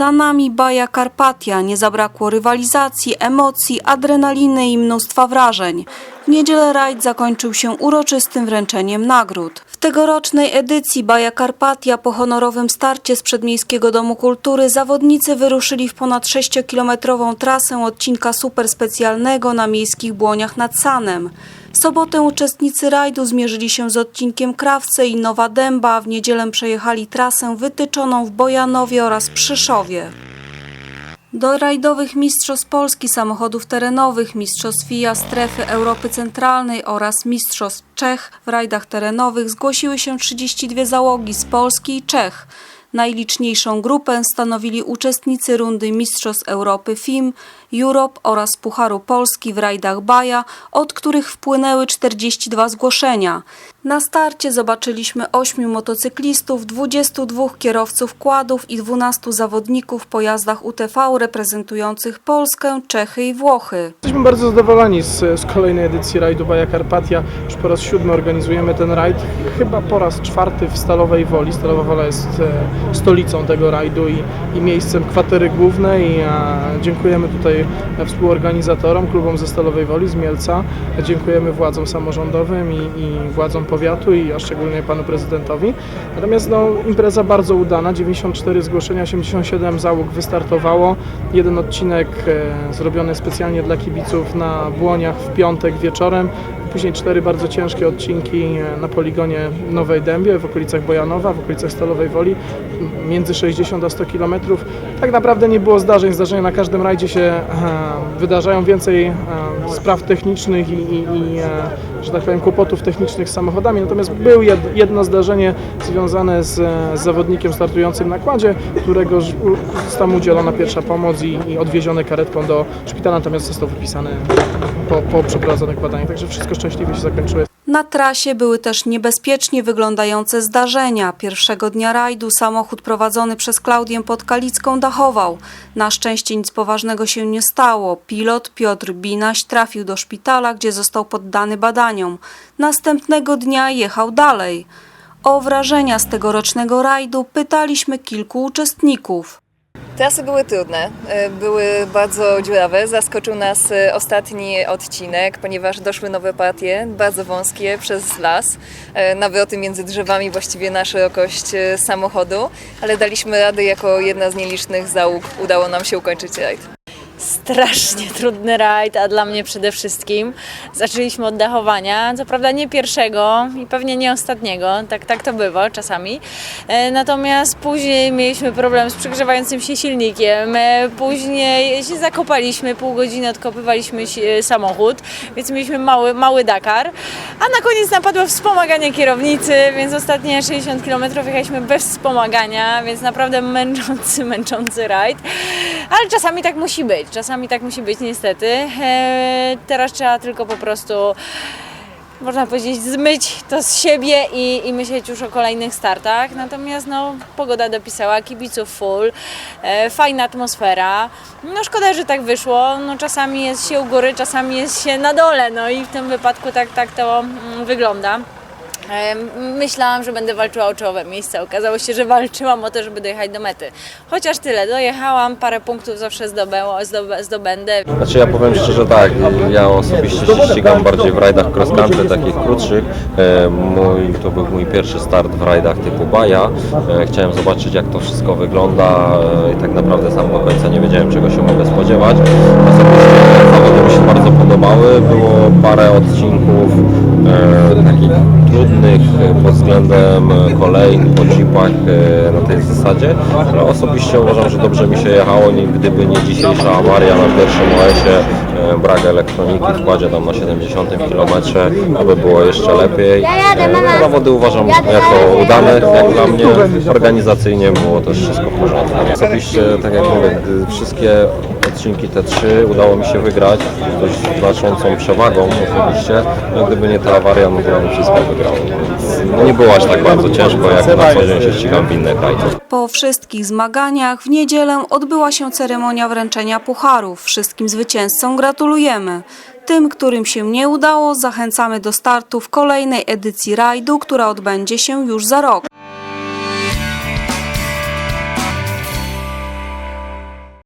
Za nami Baja Karpatia, nie zabrakło rywalizacji, emocji, adrenaliny i mnóstwa wrażeń. Niedzielę rajd zakończył się uroczystym wręczeniem nagród. W tegorocznej edycji Baja Karpatia po honorowym starcie z Przedmiejskiego Domu Kultury zawodnicy wyruszyli w ponad 6-kilometrową trasę odcinka superspecjalnego na miejskich błoniach nad Sanem. W sobotę uczestnicy rajdu zmierzyli się z odcinkiem Krawce i Nowa Dęba, a w niedzielę przejechali trasę wytyczoną w Bojanowie oraz Przyszowie. Do rajdowych Mistrzostw Polski samochodów terenowych, Mistrzostw FIA Strefy Europy Centralnej oraz Mistrzostw Czech w rajdach terenowych zgłosiły się 32 załogi z Polski i Czech. Najliczniejszą grupę stanowili uczestnicy rundy Mistrzostw Europy FIM, Europe oraz Pucharu Polski w rajdach Baja, od których wpłynęły 42 zgłoszenia. Na starcie zobaczyliśmy 8 motocyklistów, 22 kierowców kładów i 12 zawodników w pojazdach UTV reprezentujących Polskę, Czechy i Włochy. Jesteśmy bardzo zadowoleni z, z kolejnej edycji rajdu Baja Karpatia. Już po raz siódmy organizujemy ten rajd. Chyba po raz czwarty w Stalowej Woli. Stalowa Wola jest e, stolicą tego rajdu i, i miejscem kwatery głównej. A dziękujemy tutaj współorganizatorom, klubom ze Stalowej Woli, z Mielca. Dziękujemy władzom samorządowym i, i władzom powiatu i a szczególnie panu prezydentowi. Natomiast no, impreza bardzo udana. 94 zgłoszenia, 87 załóg wystartowało. Jeden odcinek e, zrobiony specjalnie dla kibiców na Błoniach w piątek wieczorem. Później cztery bardzo ciężkie odcinki e, na poligonie Nowej Dębie, w okolicach Bojanowa, w okolicach Stalowej Woli, między 60 a 100 km. Tak naprawdę nie było zdarzeń. Zdarzenia na każdym rajdzie się e, wydarzają więcej e, spraw technicznych i, i, i e, że tak powiem, kłopotów technicznych z samochodami. Natomiast był jed, jedno zdarzenie związane z, z zawodnikiem startującym na kładzie, którego mu udzielona pierwsza pomoc i, i odwieziony karetką do szpitala, natomiast został wypisany po, po przeprowadzonych badaniach. Także wszystko szczęśliwie się zakończyło. Na trasie były też niebezpiecznie wyglądające zdarzenia. Pierwszego dnia rajdu samochód prowadzony przez Klaudię Podkalicką dachował. Na szczęście nic poważnego się nie stało. Pilot Piotr Binaś trafił do szpitala, gdzie został poddany badaniom. Następnego dnia jechał dalej. O wrażenia z tegorocznego rajdu pytaliśmy kilku uczestników. Trasy były trudne, y, były bardzo dziurawe. Zaskoczył nas y, ostatni odcinek, ponieważ doszły nowe partie, bardzo wąskie, przez las, y, nawroty między drzewami właściwie na szerokość samochodu, ale daliśmy radę jako jedna z nielicznych załóg. Udało nam się ukończyć rajd. Strasznie trudny rajd, a dla mnie przede wszystkim. Zaczęliśmy od dachowania, co prawda nie pierwszego i pewnie nie ostatniego, tak, tak to bywa czasami. E, Natomiast później mieliśmy problem z przegrzewającym się silnikiem, e, później się zakopaliśmy, pół godziny odkopywaliśmy si- samochód, więc mieliśmy mały, mały Dakar, a na koniec napadło wspomaganie kierownicy, więc ostatnie 60 km jechaliśmy bez wspomagania, więc naprawdę męczący, męczący rajd. Ale czasami tak musi być, czasami tak musi być niestety. E, teraz trzeba tylko po prostu, można powiedzieć, zmyć to z siebie i, i myśleć już o kolejnych startach. Natomiast no, pogoda dopisała, kibiców full, e, fajna atmosfera. No szkoda, że tak wyszło. No, czasami jest się u góry, czasami jest się na dole. No i w tym wypadku tak, tak to mm, wygląda. E, Myślałam, że będę walczyła o czołowe miejsce. Okazało się, że walczyłam o to, żeby dojechać do mety. Chociaż tyle, dojechałam, parę punktów zawsze zdobę, zdobę, zdobędę. Znaczy ja powiem szczerze tak, ja osobiście się ścigam bardziej w rajdach cross country, takich krótszych. E, Mój, to był mój pierwszy start w rajdach typu Baja. E, Chciałem zobaczyć jak to wszystko wygląda i tak naprawdę sam do końca nie wiedziałem czego się mogę spodziewać. Osobiście zawody mi się bardzo podobały, było parę odcinków takich trudnych pod względem kolejn po jeepach e, na tej zasadzie, ale osobiście uważam, że dobrze mi się jechało, gdyby nie dzisiejsza awaria na pierwszym OS-ie, e, brak elektroniki w kładzie tam na 70 km, aby było jeszcze lepiej. E, Zawody uważam jako udane, jak dla mnie, organizacyjnie było też wszystko w porządku. Osobiście, tak jak mówię, wszystkie odcinki te trzy udało mi się wygrać z dość znaczącą przewagą osobiście, no gdyby nie ta awaria, no to bym wszystko wygrał, no nie było aż tak bardzo ciężko, jak na co dzień się ścigam w innych rajdach. Po wszystkich zmaganiach w niedzielę odbyła się ceremonia wręczenia pucharów. Wszystkim zwycięzcom gratulujemy. Tym, którym się nie udało, zachęcamy do startu w kolejnej edycji rajdu, która odbędzie się już za rok.